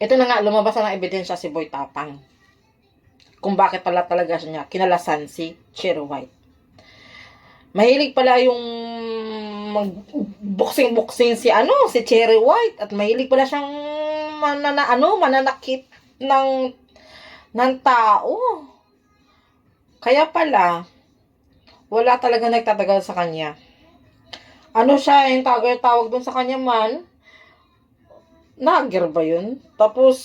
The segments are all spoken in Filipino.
Ito na nga, lumabas na ng ebidensya si Boy Tapang. Kung bakit pala talaga niya kinalasan si Cherry White. Mahilig pala yung boxing-boxing si ano, si Cherry White at mahilig pala siyang manana, ano, mananakit ng ng tao. Kaya pala wala talaga nagtatagal sa kanya. Ano siya, yung tawag, tawag dun sa kanya man, nagger ba yun? Tapos,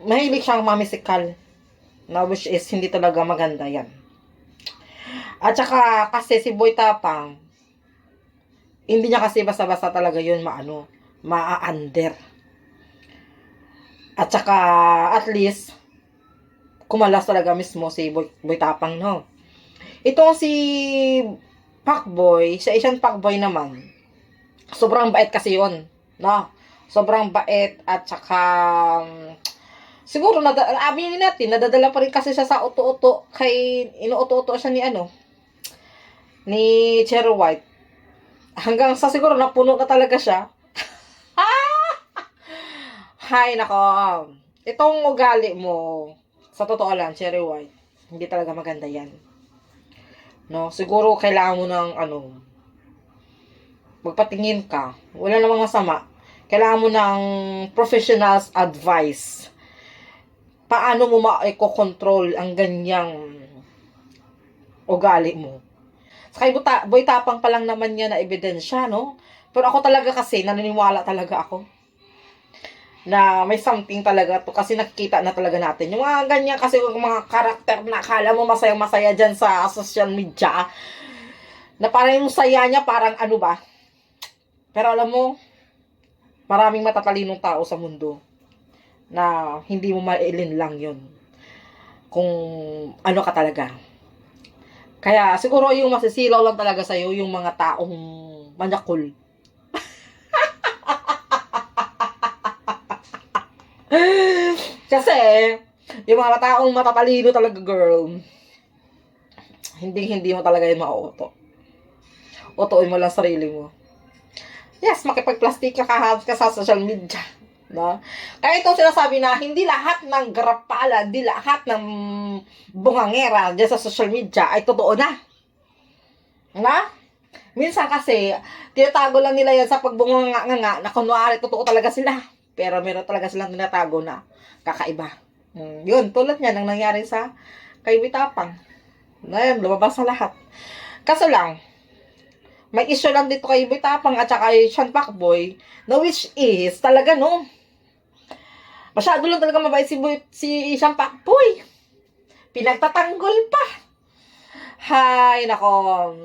mahilig siyang mamisikal. Na which is, hindi talaga maganda yan. At saka, kasi si Boy Tapang, hindi niya kasi basta-basta talaga yun maano, maa-under. At saka, at least, kumalas talaga mismo si Boy, Boy Tapang, no? Itong si Pacboy, sa isang Pacboy naman, sobrang bait kasi yun, no? Sobrang bait at saka, um, siguro, nada, aminin natin, nadadala pa rin kasi siya sa uto-uto, kay, inuuto-uto siya ni ano, ni Cherry White. Hanggang sa siguro napuno na talaga siya. Hay, nako. Itong ugali mo, sa totoo lang, Cherry White, hindi talaga maganda yan. No, siguro kailangan mo ng ano, magpatingin ka. Wala namang masama. Kailangan mo ng professional's advice. Paano mo ma-control ang ganyang ugali mo. Sa kay boy tapang pa lang naman niya na ebidensya, no? Pero ako talaga kasi, naniniwala talaga ako na may something talaga to kasi nakikita na talaga natin. Yung mga ganyan kasi yung mga karakter na akala mo masayang masaya dyan sa social media na parang yung saya niya parang ano ba. Pero alam mo, maraming matatalinong tao sa mundo na hindi mo mailin lang yun kung ano ka talaga. Kaya siguro yung masisilaw lang talaga sa'yo yung mga taong manyakul. Kasi, yung mga taong matatalino talaga, girl, hindi hindi mo talaga yun mauuto. Utuin mo lang sarili mo. Yes, makipagplastik ka kahapon ka sa social media. No? Kaya ito sinasabi na hindi lahat ng garapala, hindi lahat ng bungangera dyan sa social media ay totoo na. Na? Minsan kasi, tinatago lang nila yan sa pagbunganga nga na kunwari totoo talaga sila. Pero meron talaga silang tinatago na kakaiba. Mm, yun, tulad niya nang nangyari sa kay Bitapang. Ngayon, lumabas sa lahat. Kaso lang, may issue lang dito kay Bitapang at saka kay Sean Pacboy na which is talaga no, masyado lang talaga mabait si, si Sean Pacboy. Pinagtatanggol pa. Hay, nako.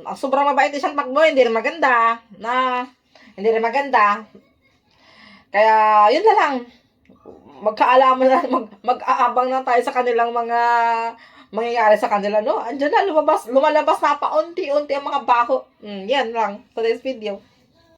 Ang sobrang mabait ni Sean Pacboy, hindi rin maganda. Na, hindi rin maganda. Kaya, yun na lang. Magkaalaman na, mag, mag-aabang na tayo sa kanilang mga mangyayari sa kanila, no? Andiyan na, lumabas, lumalabas na pa unti-unti ang mga baho. Mm, yan lang. Today's video.